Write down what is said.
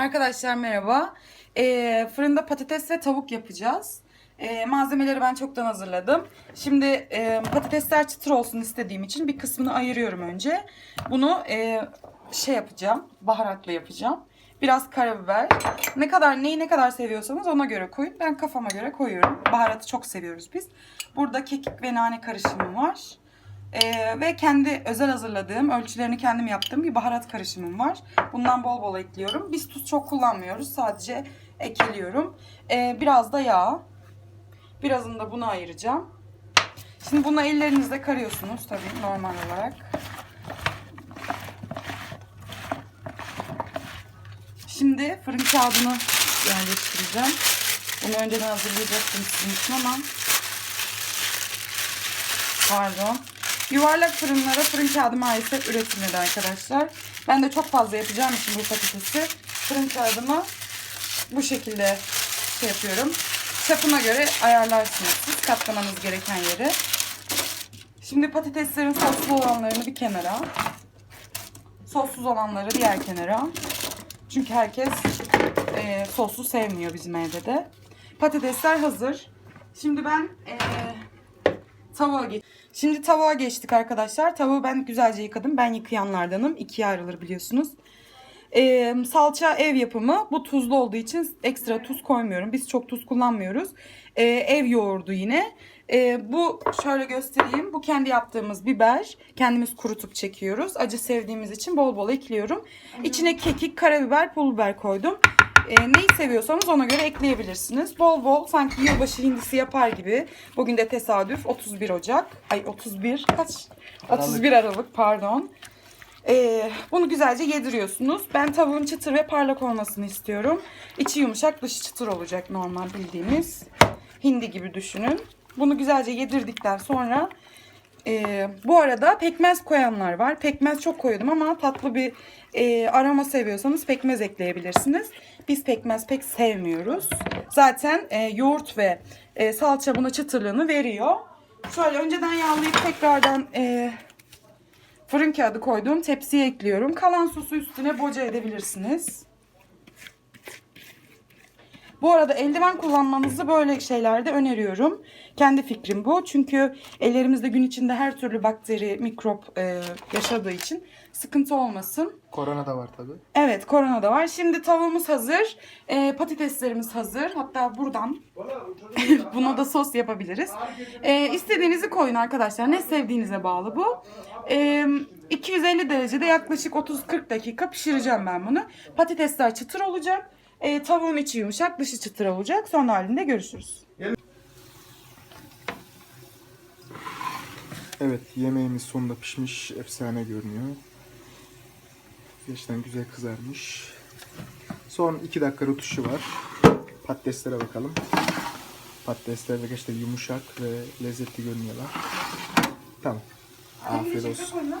Arkadaşlar merhaba. Ee, fırında patates ve tavuk yapacağız. Ee, malzemeleri ben çoktan hazırladım. Şimdi e, patatesler çıtır olsun istediğim için bir kısmını ayırıyorum önce. Bunu e, şey yapacağım, baharatlı yapacağım. Biraz karabiber. Ne kadar neyi ne kadar seviyorsanız ona göre koyun. Ben kafama göre koyuyorum. Baharatı çok seviyoruz biz. Burada kekik ve nane karışımım var. Ee, ve kendi özel hazırladığım, ölçülerini kendim yaptığım bir baharat karışımım var. Bundan bol bol ekliyorum. Biz tuz çok kullanmıyoruz. Sadece ekliyorum. Ee, biraz da yağ. Birazını da buna ayıracağım. Şimdi bunu ellerinizle karıyorsunuz tabii normal olarak. Şimdi fırın kağıdını yerleştireceğim. Bunu önceden hazırlayacaktım sizin için ama Pardon. Yuvarlak fırınlara fırın kağıdı maalesef üretilmedi arkadaşlar. Ben de çok fazla yapacağım için bu patatesi fırın kağıdımı bu şekilde şey yapıyorum. Çapına göre ayarlarsınız siz katlamanız gereken yeri. Şimdi patateslerin soslu olanlarını bir kenara. Sossuz olanları diğer kenara. Çünkü herkes e, soslu sevmiyor bizim evde de. Patatesler hazır. Şimdi ben e, tavuğa geç. Şimdi tavuğa geçtik arkadaşlar. Tavuğu ben güzelce yıkadım. Ben yıkayanlardanım. İkiye ayrılır biliyorsunuz. Ee, salça ev yapımı. Bu tuzlu olduğu için ekstra tuz koymuyorum. Biz çok tuz kullanmıyoruz. Ee, ev yoğurdu yine. Ee, bu şöyle göstereyim. Bu kendi yaptığımız biber. Kendimiz kurutup çekiyoruz. Acı sevdiğimiz için bol bol ekliyorum. İçine kekik, karabiber, pul biber koydum. Ee, neyi seviyorsanız ona göre ekleyebilirsiniz. Bol bol sanki yılbaşı hindisi yapar gibi. Bugün de tesadüf 31 Ocak. Ay 31 kaç? 31 Aralık pardon. Ee, bunu güzelce yediriyorsunuz. Ben tavuğun çıtır ve parlak olmasını istiyorum. İçi yumuşak, dışı çıtır olacak normal bildiğimiz. Hindi gibi düşünün. Bunu güzelce yedirdikten sonra e, bu arada pekmez koyanlar var. Pekmez çok koydum ama tatlı bir e, aroma seviyorsanız pekmez ekleyebilirsiniz. Biz pekmez pek sevmiyoruz. Zaten e, yoğurt ve e, salça buna çıtırlığını veriyor. Şöyle önceden yağlayıp tekrardan e, fırın kağıdı koyduğum tepsiye ekliyorum. Kalan sosu üstüne boca edebilirsiniz. Bu arada eldiven kullanmanızı böyle şeylerde öneriyorum. Kendi fikrim bu. Çünkü ellerimizde gün içinde her türlü bakteri, mikrop e, yaşadığı için sıkıntı olmasın. Korona da var tabi. Evet korona da var. Şimdi tavuğumuz hazır. E, patateslerimiz hazır. Hatta buradan buna da sos yapabiliriz. E, istediğinizi koyun arkadaşlar. Ne sevdiğinize bağlı bu. E, 250 derecede yaklaşık 30-40 dakika pişireceğim ben bunu. Patatesler çıtır olacak. E, tavuğun içi yumuşak, dışı çıtır olacak. Son halinde görüşürüz. Evet yemeğimiz sonunda pişmiş. Efsane görünüyor. Gerçekten güzel kızarmış. Son 2 dakika rötuşu var. Patateslere bakalım. Patatesler de gerçekten yumuşak ve lezzetli görünüyorlar. Tamam. Afiyet olsun.